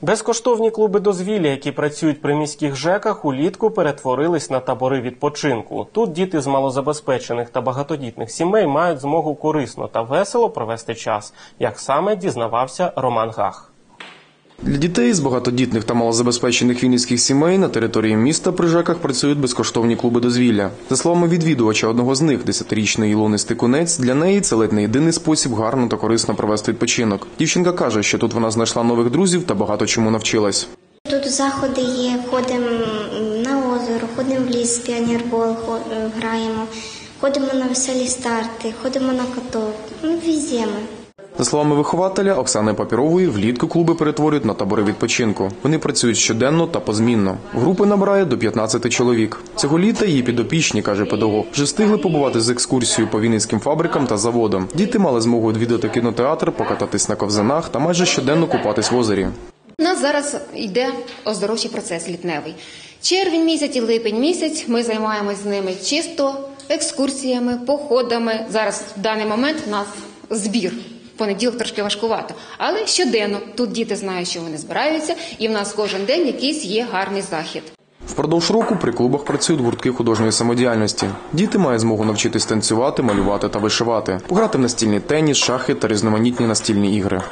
Безкоштовні клуби дозвілля, які працюють при міських ЖЕКах, улітку перетворились на табори відпочинку. Тут діти з малозабезпечених та багатодітних сімей мають змогу корисно та весело провести час, як саме дізнавався Роман Гах. Для дітей з багатодітних та малозабезпечених вінницьких сімей на території міста при ЖЕКах працюють безкоштовні клуби дозвілля. За словами відвідувача одного з них, десятирічної Ілони Стикунець, для неї це ледь не єдиний спосіб гарно та корисно провести відпочинок. Дівчинка каже, що тут вона знайшла нових друзів та багато чому навчилась. Тут заходи є, ходимо на озеро, ходимо в ліс, піонербол хо- е, граємо, ходимо на веселі старти, ходимо на каток. Ну, везде ми. За словами вихователя Оксани Папірової, влітку клуби перетворюють на табори відпочинку. Вони працюють щоденно та позмінно. Групи набирає до 15 чоловік. Цього літа її підопічні, каже педагог, вже встигли побувати з екскурсією по вінницьким фабрикам та заводам. Діти мали змогу відвідати кінотеатр, покататись на ковзанах та майже щоденно купатись в озері. У нас зараз йде оздоровчий процес літневий. Червень місяць і липень місяць ми займаємось з ними чисто екскурсіями, походами. Зараз в даний момент у нас збір. Понеділок трошки важкувато, але щоденно тут діти знають, що вони збираються, і в нас кожен день якийсь є гарний захід. Впродовж року при клубах працюють гуртки художньої самодіяльності. Діти мають змогу навчитись танцювати, малювати та вишивати, пограти в настільний теніс, шахи та різноманітні настільні ігри.